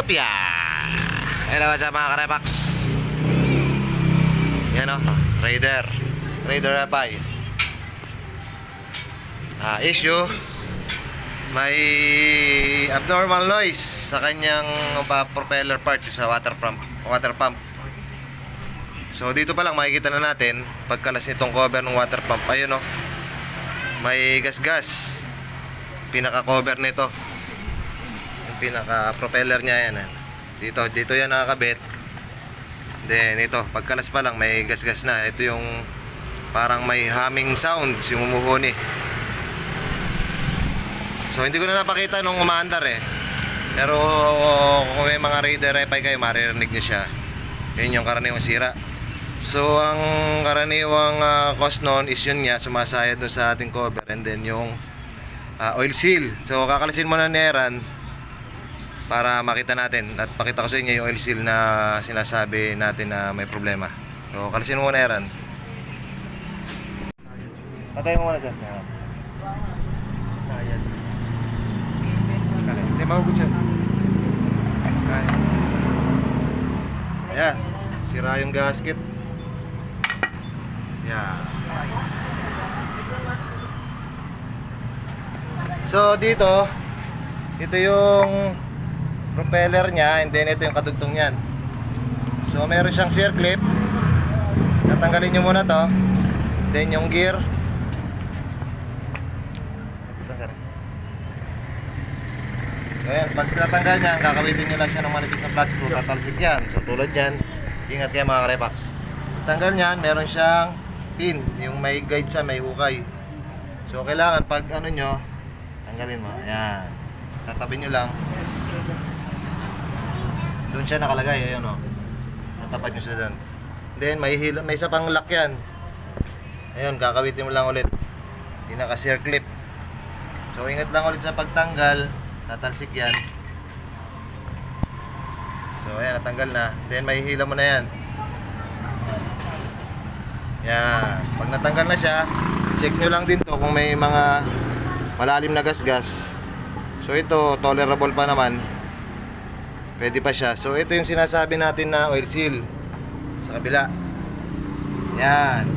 Upya! Hello sa mga karepax. Yan o, Raider. Raider Rapay. Ah, issue. May abnormal noise sa kanyang propeller part sa water pump. Water pump. So dito pa lang makikita na natin pagkalas nitong cover ng water pump. Ayun o. May gas-gas. Pinaka-cover nito pinaka propeller niya yan dito dito yan nakakabit. Then ito pagkalas pa lang may gas-gas na. Ito yung parang may humming sounds yung umuhuni so hindi ko na napakita nung umaandar eh. Pero kung may mga radar repay kayo maririnig nyo siya. Yun yung karaniwang sira. So ang karaniwang ah, cause noon is yun nga sumasayad dun sa ating cover and then yung ah, oil seal. So kakalisin mo na ni Eran para makita natin at pakita ko sa inyo yung oil seal na sinasabi natin na may problema. So kalisin mo na Eran. Patay mo muna sir. Sayad. Hindi mahugot siya. Ayan. Ayan. Sira yung gasket. Yan. So dito, ito yung propeller niya and then ito yung kadugtong niyan. So meron siyang shear clip. Tatanggalin niyo muna to. Then yung gear. So ayan, pag tatanggal niyan, kakawitin niyo lang siya ng manipis na flat screw, tatalsik yan. So tulad yan, ingat kayo mga karepax. Tanggal niyan, meron siyang pin, yung may guide siya, may hukay. So kailangan pag ano nyo, tanggalin mo. Ayan. Tatabi nyo lang. Doon siya nakalagay, ayun o. Tatapat nyo siya doon. Then may hila, may isa pang lock yan. Ayun, kakawitin mo lang ulit. Yung naka shear clip. So ingat lang ulit sa pagtanggal. Tatalsik yan. So ayan, natanggal na. Then may hila mo na yan. Yan. Pag natanggal na siya, check nyo lang din to kung may mga malalim na gasgas. So ito, tolerable pa naman. Pwede pa siya. So ito yung sinasabi natin na oil seal. Sa kabila. Yan.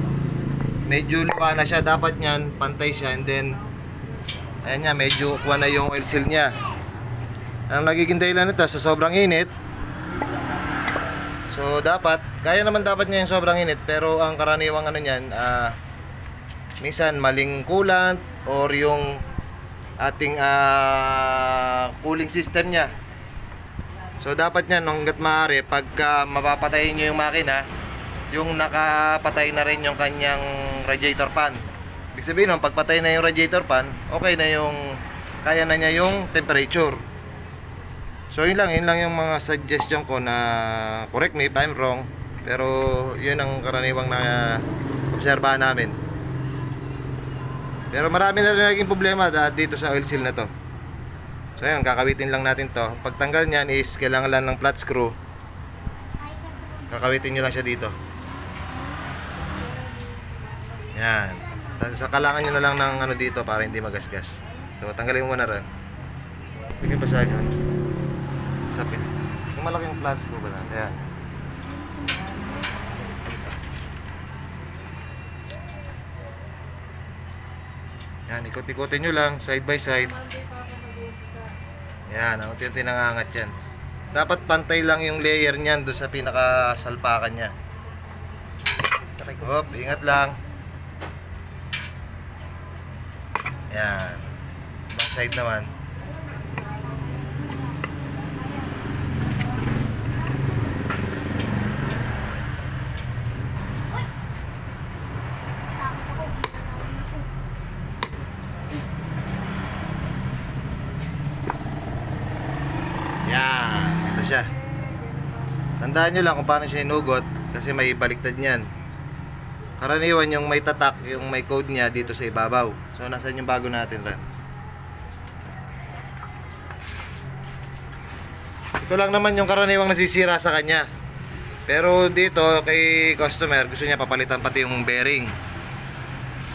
Medyo luwa na siya. Dapat niyan, pantay siya. And then, ayan niya, medyo kuha na yung oil seal niya. Ang nagiging dahilan nito, sa sobrang init, So dapat, kaya naman dapat niya yung sobrang init pero ang karaniwang ano niyan, ah minsan maling coolant or yung ating ah, cooling system niya. So dapat niyan hangga't maaari pagka mapapatayin niyo yung makina, yung nakapatay na rin yung kanyang radiator fan. Ibig sabihin nun, pagpatay na yung radiator fan, okay na yung kaya na niya yung temperature. So yun lang, yun lang yung mga suggestion ko na correct me if I'm wrong. Pero yun ang karaniwang na obserbahan namin. Pero marami na rin naging problema dito sa oil seal na to. So yun, kakawitin lang natin to. Pagtanggal niyan is kailangan lang ng flat screw. Kakawitin nyo lang siya dito. Yan. Sa kalangan nyo na lang ng ano dito para hindi magasgas. So tanggalin mo muna rin. Bigyan pa sa akin. Sapin. Yung malaking flat screw ba na? Ayan. Yan, ikot-ikotin nyo lang, side by side. Yan, ang unti-unti nangangat yan. Dapat pantay lang yung layer niyan doon sa pinakasalpakan niya. Hop, ingat lang. Yan. Ibang side naman. Yan, ito siya. Tandaan nyo lang kung paano siya inugot kasi may baliktad niyan. Karaniwan yung may tatak, yung may code niya dito sa ibabaw. So, nasan yung bago natin ran? Ito lang naman yung karaniwang nasisira sa kanya. Pero dito kay customer, gusto niya papalitan pati yung bearing.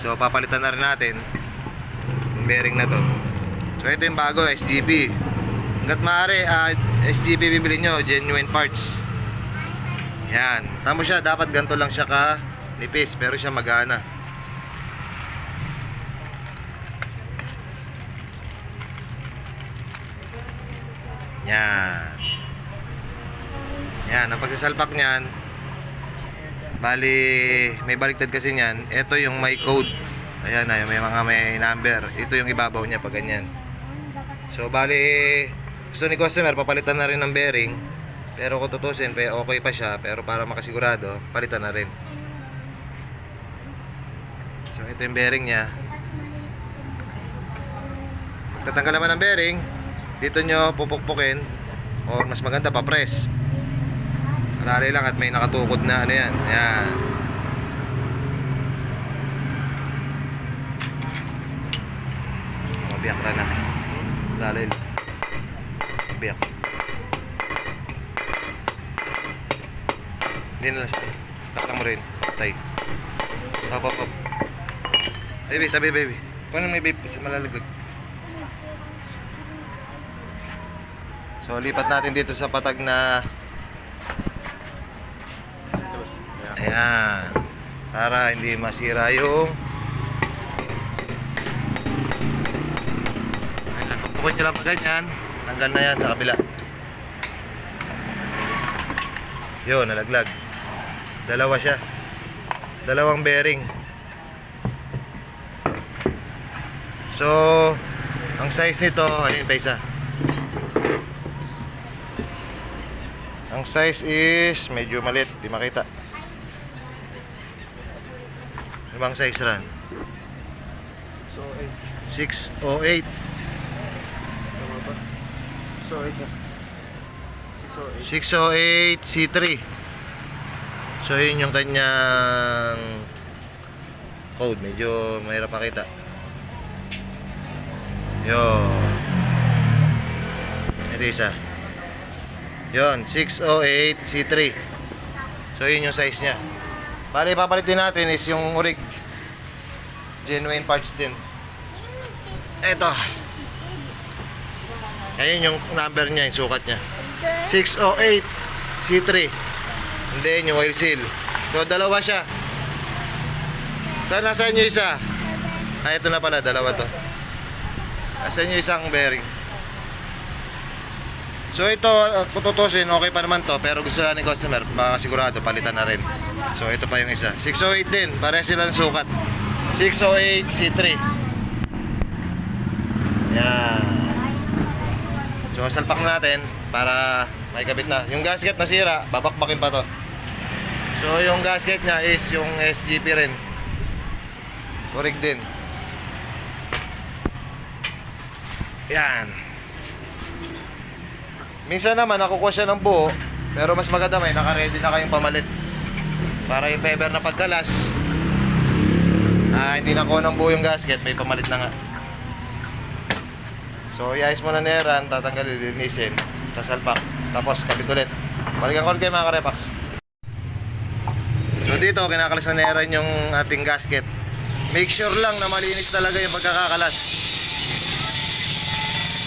So, papalitan na rin natin yung bearing na to. So, ito yung bago, SGB. Hanggat maaari, ah, SGP bibili nyo, genuine parts. Yan. Tamo siya, dapat ganito lang siya ka nipis, pero siya magana. Yan. Yan, ang pagsasalpak niyan, bali, may baliktad kasi niyan. Ito yung may code. Ayan na, may mga may number. Ito yung ibabaw niya pag ganyan. So, bali, gusto ni customer, papalitan na rin ng bearing. Pero kung tutusin, okay pa siya. Pero para makasigurado, palitan na rin. So, ito yung bearing niya. Pagtatanggal naman ng bearing, dito nyo pupukpukin or mas maganda pa press. Malari lang at may nakatukod na ano yan. Yan. Mabiyak na na. Dalil. Mabiyak. Hindi na lang. Sakatan mo rin. Tay. Hop, hop, hop. Baby, tabi baby. Kung ano may baby kasi malalaglag. So lipat natin dito sa patag na Ayan. Para hindi masira yung pupukot nyo lang pa ganyan. Tanggal na yan sa kabila. Yun, nalaglag. Dalawa siya. Dalawang bearing. So, ang size nito, ayun pa isa. Ang size is medyo maliit, di makita. Ano bang size ran? So, eh. 608. Tama ba? So, eh. na. 608 608. C3. So yun yung kanyang code. Medyo mahirap makita. Yun. Ito isa. Yun, 608 C3. So yun yung size niya. Bali, papalit din natin is yung urig. Genuine parts din. Ito. Ayun yung number niya, yung sukat niya. 608 C3 and then yung oil seal. So dalawa siya. Saan? Nasa inyo isa? Ah ito na pala dalawa to. Nasa inyo isang bearing? So ito uh, kung tutusin okay pa naman to pero gusto lang ni customer makasigurado palitan na rin. So ito pa yung isa. 608 din pare sila ng sukat 608 C3 yan. So salpak natin para may kabit na. Yung gasket nasira, babakbakin pa to. So yung gasket niya is yung SGP rin. Kurig din. Yan. Minsan naman nakukuha siya ng buo, pero mas maganda may naka-ready na kayong pamalit. Para yung feber na pagkalas, ah, hindi nakuha ng buo yung gasket, may pamalit na nga. So, iayos mo na neran, tatanggalin, lilinisin, sasalpak, tapos kabit ulit. Balikan ko ulit kayo mga karepax. So, dito, kinakalas na neran yung ating gasket. Make sure lang na malinis talaga yung pagkakakalas.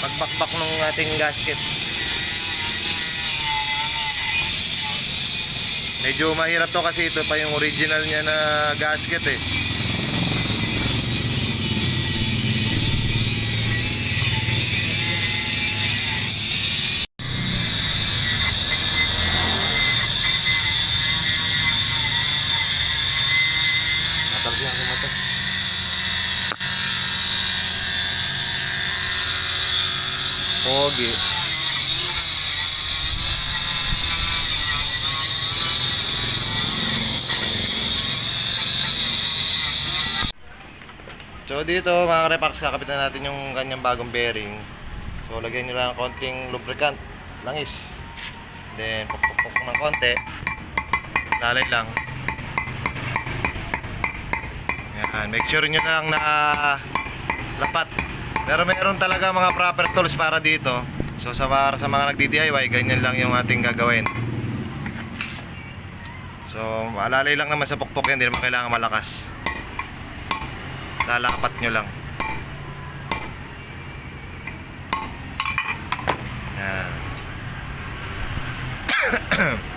Pagbakbak ng ating gasket. Medyo mahirap to kasi ito pa yung original niya na gasket eh. Pogi. So dito mga repax kakapitan natin yung kanyang bagong bearing. So lagyan nyo lang konting lubricant, langis. Then pupukpuk ng konti. Lalay lang. Yan, make sure nyo lang na lapat. Pero meron talaga mga proper tools para dito. So sa para sa mga nagdi-DIY, ganyan lang yung ating gagawin. So alalay lang naman sa pokpok yan, hindi naman kailangan malakas. Lalapat nyo lang. Yan.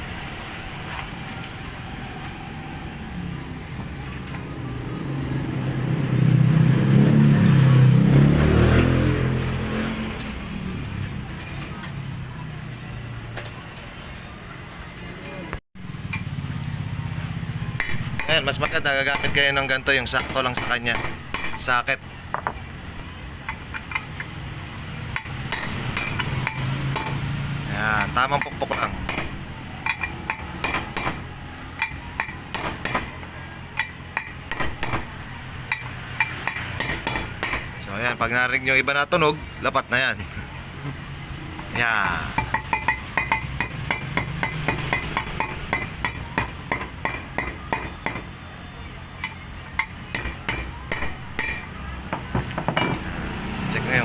Ayan, mas maganda gagamit kayo ng ganito yung sakto lang sa kanya. Sakit. Ayan, tamang pukpok lang. So ayan, pag narinig nyo iba na tunog, lapat na yan. Yan.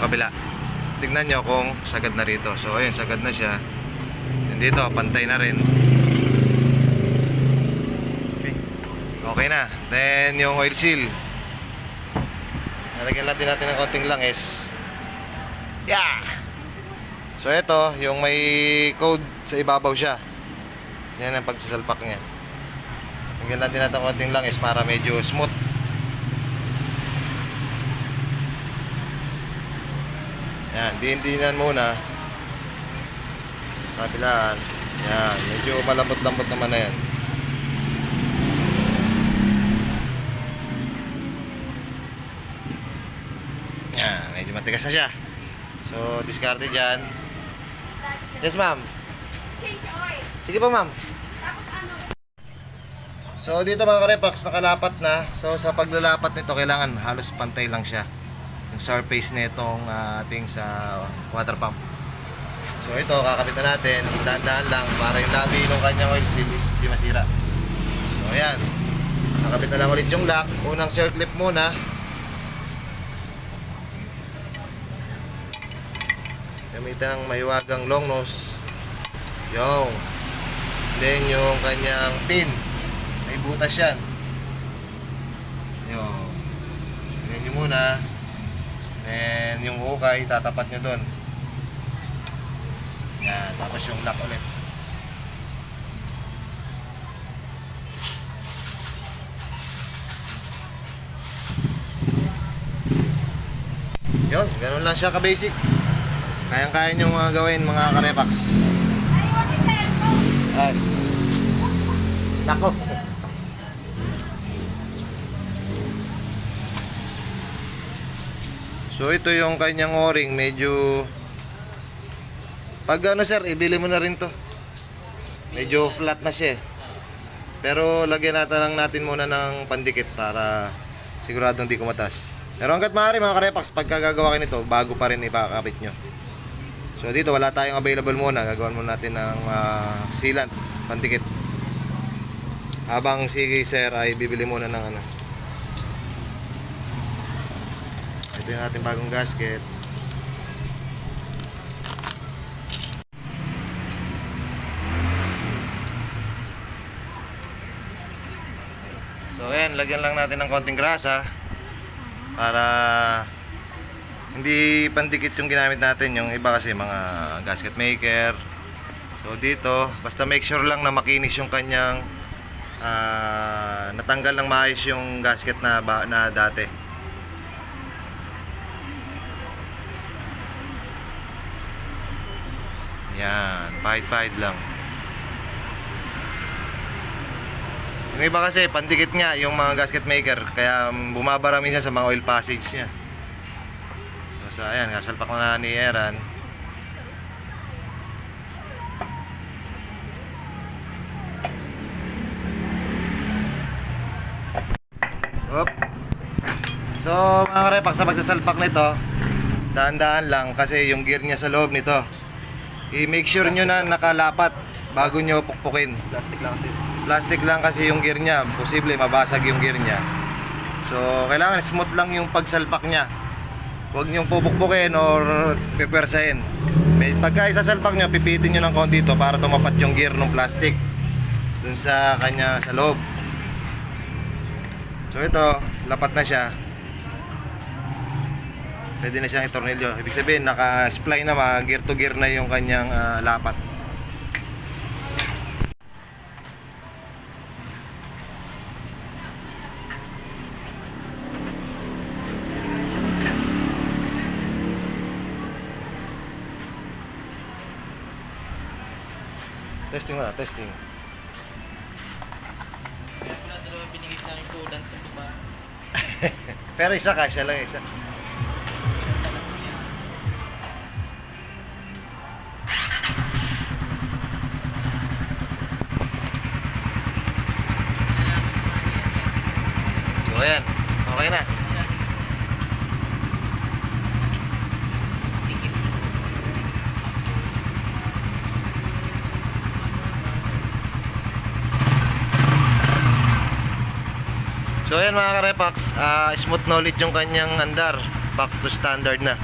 Kabila. Tignan nyo kung sagad na rito. So ayun, sagad na siya. And dito, pantay na rin. Okay na. Then yung oil seal. Nalagyan natin natin ng konting langis. Yeah! So ito, yung may code sa ibabaw siya. Yan ang pagsasalpak niya. Lagyan natin natin ng konting langis para medyo smooth. Yan, diin-diinan muna. Kabilaan. Yan, medyo malambot-lambot naman na yan. Yan, medyo matigas na siya. So, discarte dyan. Yes, ma'am. Change oil. Sige po, ma'am. Tapos ano? So, dito mga karepax, nakalapat na. So, sa paglalapat nito, kailangan halos pantay lang siya. Surface nitong ah, ating sa water pump. So, ito, kakabit na natin. Dahan-dahan lang para yung labi ng kanyang oil seal is di masira. So, ayan. Nakabit na lang ulit yung lock. Unang circlip muna. Gamitan ng mahiwagang long nose. Yung. Then, yung kanyang pin. May butas yan. Yung. Ganyan nyo muna. Then, yung ukay, tatapat nyo doon. Yan. Tapos yung lock ulit. Yun, ganun lang siya ka-basic. Kayang-kaya nyo mga gawin mga karepax. Ay. Nako. So ito yung kanyang o-ring, medyo Pag ano sir, ibili mo na rin to. Medyo flat na siya. eh. Pero lagyan natin lang natin muna ng pandikit para siguradong di kumatas. Pero hanggat maaari mga karepax, pagka gagawa kayo nito, bago pa rin ipakakapit nyo. So dito wala tayong available muna. Gagawin muna natin ng ah, sealant, pandikit. Habang si sir ay bibili muna ng ano. Ito yung ating bagong gasket. So ayan, lagyan lang natin ng konting grasa para hindi pandikit yung ginamit natin yung iba kasi mga gasket maker so dito basta make sure lang na makinis yung kanyang ah, natanggal ng maayos yung gasket na, na dati yan pahit-pahit lang yung iba kasi pandikit nga yung mga gasket maker kaya um, bumabara minsan sa mga oil passage niya So, sa ayan, kasalpak na ni Eran. Op. So, mga karepak, sa pagsasalpak nito, dahan-dahan lang kasi yung gear niya sa loob nito. I-make sure nyo na nakalapat bago nyo pukpukin. Plastic lang kasi. Plastic lang kasi yung gear niya, posible mabasag yung gear niya. So, kailangan smooth lang yung pagsalpak niya. Huwag niyong pupukpukin or pepersahin. May pagka isasalpak niyo, pipitin niyo ng konti to para tumapat yung gear ng plastic dun sa kanya sa loob. So ito, lapat na siya pwede na siyang itornilyo ibig sabihin naka-spline na mga gear to gear na yung kanyang uh, lapat Testing muna, testing. Pero isa ka, siya lang isa. So ayan, okay na. So ayan mga karepax, ah, smooth na ulit yung kanyang andar. Back to standard na.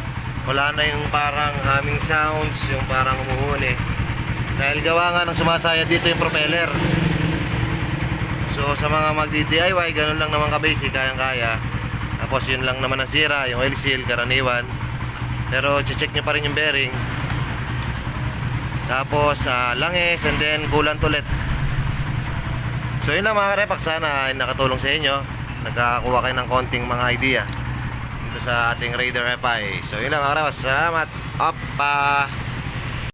Wala na yung parang humming sounds, yung parang umuhuli. Dahil gawa nga ng sumasaya dito yung propeller. So sa mga magdi-DIY, ganun lang naman ka-basic, kayang-kaya. Tapos yun lang naman ang sira, yung oil seal, karaniwan. Pero check nyo pa rin yung bearing. Tapos ah, langis and then coolant ulit. So yun lang mga karepak, sana nakatulong sa inyo. Nagkakakuha kayo ng konting mga idea dito sa ating Raider FI. So yun lang mga karepak, salamat. Up!